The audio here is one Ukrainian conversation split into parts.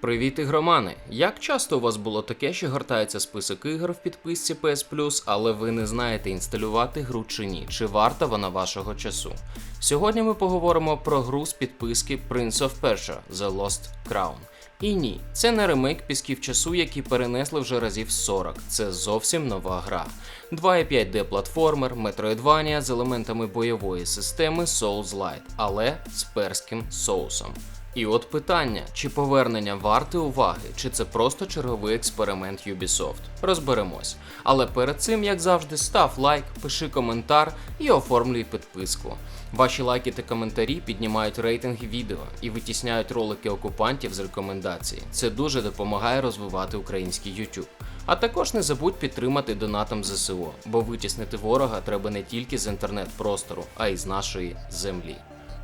Привіт, ігромани! Як часто у вас було таке, що гортається список ігор в підписці PS Plus, але ви не знаєте інсталювати гру чи ні, чи варта вона вашого часу? Сьогодні ми поговоримо про гру з підписки Prince of Persia The Lost Crown. І ні, це не ремейк пісків часу, які перенесли вже разів 40. Це зовсім нова гра. 2,5D платформер, Metroidvania з елементами бойової системи Souls-Light, але з перським соусом. І от питання: чи повернення варте уваги, чи це просто черговий експеримент Ubisoft? Розберемось. Але перед цим, як завжди, став лайк, пиши коментар і оформлюй підписку. Ваші лайки та коментарі піднімають рейтинги відео і витісняють ролики окупантів з рекомендацій. Це дуже допомагає розвивати український YouTube. А також не забудь підтримати донатом ЗСУ, бо витіснити ворога треба не тільки з інтернет-простору, а й з нашої землі.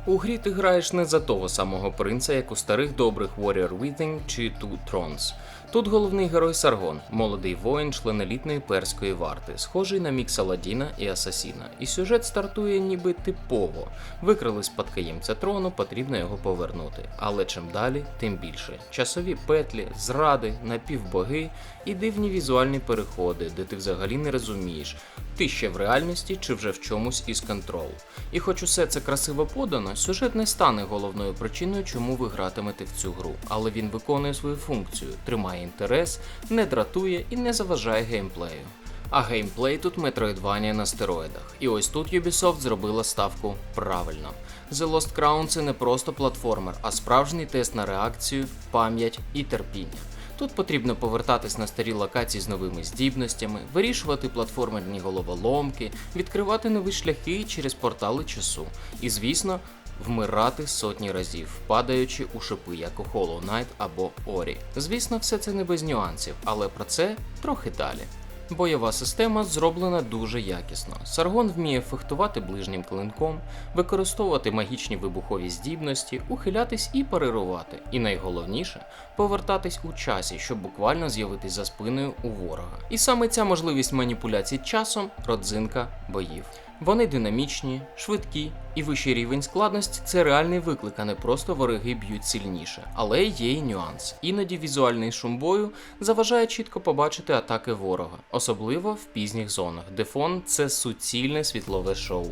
У грі ти граєш не за того самого принца, як у старих добрих Warrior Within чи Two Thrones. Тут головний герой Саргон, молодий воїн, член елітної перської варти, схожий на мікс Аладдіна і Асасіна. І сюжет стартує ніби типово. Викрали спадкоємця трону, потрібно його повернути. Але чим далі, тим більше. Часові петлі, зради, напівбоги і дивні візуальні переходи, де ти взагалі не розумієш, ти ще в реальності чи вже в чомусь із контрол. І хоч усе це красиво подано, сюжет не стане головною причиною, чому ви гратимете в цю гру, але він виконує свою функцію, тримає інтерес, не дратує і не заважає геймплею. А геймплей тут Metroidvania на стероїдах. І ось тут Ubisoft зробила ставку правильно. The Lost Crown це не просто платформер, а справжній тест на реакцію, пам'ять і терпіння. Тут потрібно повертатись на старі локації з новими здібностями, вирішувати платформерні головоломки, відкривати нові шляхи через портали часу. І, звісно, вмирати сотні разів, падаючи у шипи, як у Hollow Knight або Ori. Звісно, все це не без нюансів, але про це трохи далі. Бойова система зроблена дуже якісно. Саргон вміє фехтувати ближнім клинком, використовувати магічні вибухові здібності, ухилятись і парирувати. І найголовніше повертатись у часі, щоб буквально з'явитись за спиною у ворога. І саме ця можливість маніпуляцій часом родзинка боїв. Вони динамічні, швидкі і вищий рівень складності це реальний виклик, а не просто вороги б'ють сильніше. Але є й нюанс. Іноді візуальний шум бою заважає чітко побачити атаки ворога, особливо в пізніх зонах, де фон це суцільне світлове шоу.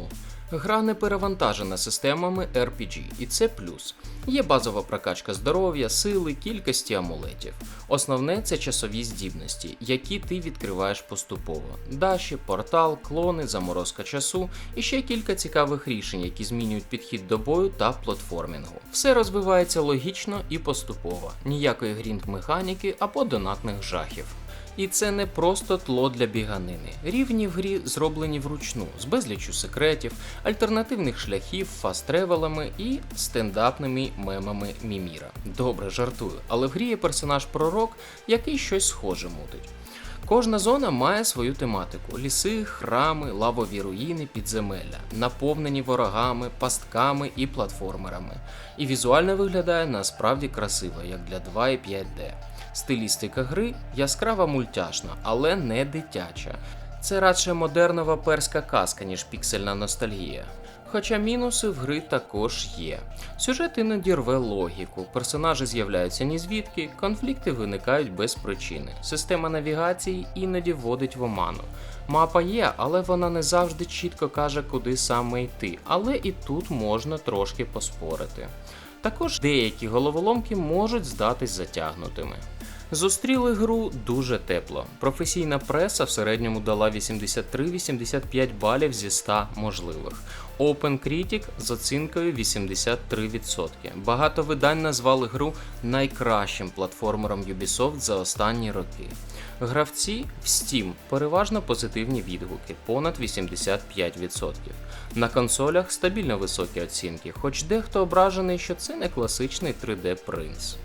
Гра не перевантажена системами RPG, і це плюс. Є базова прокачка здоров'я, сили, кількості амулетів. Основне це часові здібності, які ти відкриваєш поступово. Даші, портал, клони, заморозка часу і ще кілька цікавих рішень, які змінюють підхід до бою та платформінгу. Все розвивається логічно і поступово, ніякої грінт механіки або донатних жахів. І це не просто тло для біганини. Рівні в грі зроблені вручну, з безліччю секретів, альтернативних шляхів, фаст-тревелами і стендапними мемами Міміра. Добре, жартую, але в грі є персонаж пророк, який щось схоже мутить. Кожна зона має свою тематику: ліси, храми, лавові руїни, підземелля, наповнені ворогами, пастками і платформерами. І візуально виглядає насправді красиво, як для 2,5D. Стилістика гри яскрава мультяшна, але не дитяча. Це радше модернова перська казка, ніж піксельна ностальгія. Хоча мінуси в гри також є. Сюжет іноді рве логіку, персонажі з'являються ні звідки, конфлікти виникають без причини. Система навігації іноді вводить в оману. Мапа є, але вона не завжди чітко каже, куди саме йти, але і тут можна трошки поспорити. Також деякі головоломки можуть здатись затягнутими. Зустріли гру дуже тепло. Професійна преса в середньому дала 83-85 балів зі 100 можливих. OpenCritic з оцінкою 83%. Багато видань назвали гру найкращим платформером Ubisoft за останні роки. Гравці в Steam переважно позитивні відгуки, понад 85%. На консолях стабільно високі оцінки, хоч дехто ображений, що це не класичний 3D принц.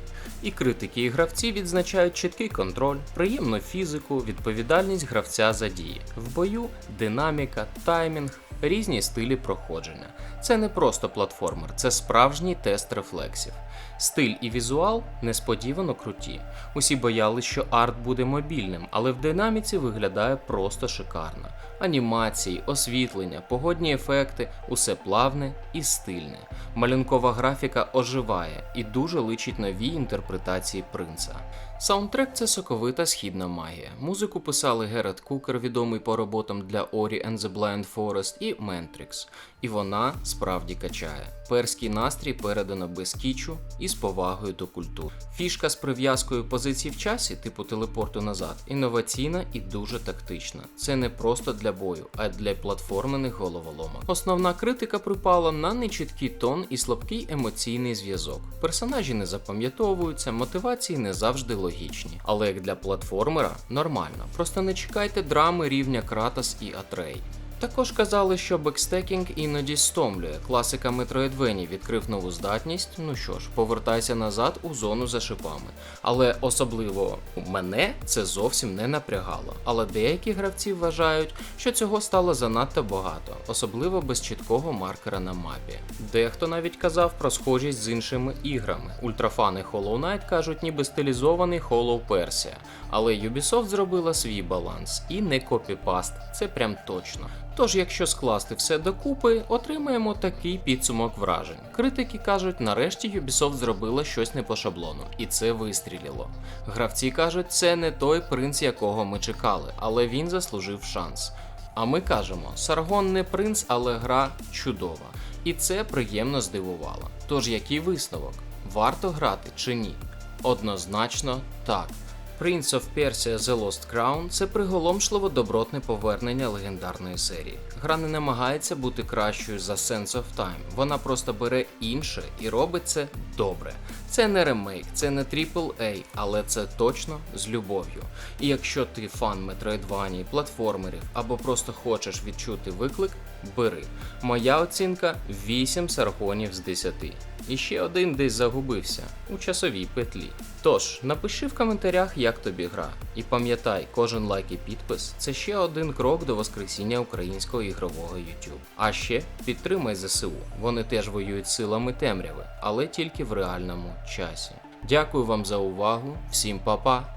І критики і гравці відзначають чіткий контроль, приємну фізику, відповідальність гравця за дії. В бою динаміка, таймінг, різні стилі проходження. Це не просто платформер, це справжній тест рефлексів. Стиль і візуал несподівано круті. Усі боялись, що арт буде мобільним, але в динаміці виглядає просто шикарно. Анімації, освітлення, погодні ефекти усе плавне і стильне. Малюнкова графіка оживає і дуже личить нові інтерпретації принца. Саундтрек це соковита східна магія. Музику писали Герет Кукер, відомий по роботам для Ori and the Blind Forest і Mentrix. І вона справді качає. Перський настрій передано без кічу і з повагою до культур. Фішка з прив'язкою позицій в часі, типу телепорту назад, інноваційна і дуже тактична. Це не просто для бою, а для платформених головоломок. Основна критика припала на нечіткий тон і слабкий емоційний зв'язок. Персонажі не запам'ятовуються, мотивації не завжди логічні. Але як для платформера нормально. Просто не чекайте драми рівня Кратос і Атрей. Також казали, що бекстекінг іноді стомлює. Класика Metroidvania відкрив нову здатність. Ну що ж, повертайся назад у зону за шипами. Але особливо мене це зовсім не напрягало. Але деякі гравці вважають, що цього стало занадто багато, особливо без чіткого маркера на мапі. Дехто навіть казав про схожість з іншими іграми. Ультрафани Hollow Knight кажуть, ніби стилізований Hollow Persia. Але Ubisoft зробила свій баланс і не копіпаст, це прям точно. Тож, якщо скласти все докупи, отримаємо такий підсумок вражень. Критики кажуть, нарешті Ubisoft зробила щось не по шаблону, і це вистріліло. Гравці кажуть, це не той принц, якого ми чекали, але він заслужив шанс. А ми кажемо, Саргон не принц, але гра чудова. І це приємно здивувало. Тож який висновок? Варто грати чи ні? Однозначно так. Prince of Persia The Lost Crown це приголомшливо добротне повернення легендарної серії. Гра не намагається бути кращою за Sense of Time, вона просто бере інше і робить це добре. Це не ремейк, це не AAA, але це точно з любов'ю. І якщо ти фан Метроїдваній, платформерів або просто хочеш відчути виклик, бери. Моя оцінка 8 саргонів з 10. І ще один десь загубився у часовій петлі. Тож, напиши в коментарях, як тобі гра. І пам'ятай, кожен лайк і підпис це ще один крок до воскресіння українського ігрового YouTube. А ще підтримай ЗСУ. Вони теж воюють силами темряви, але тільки в реальному часі. Дякую вам за увагу, всім па-па!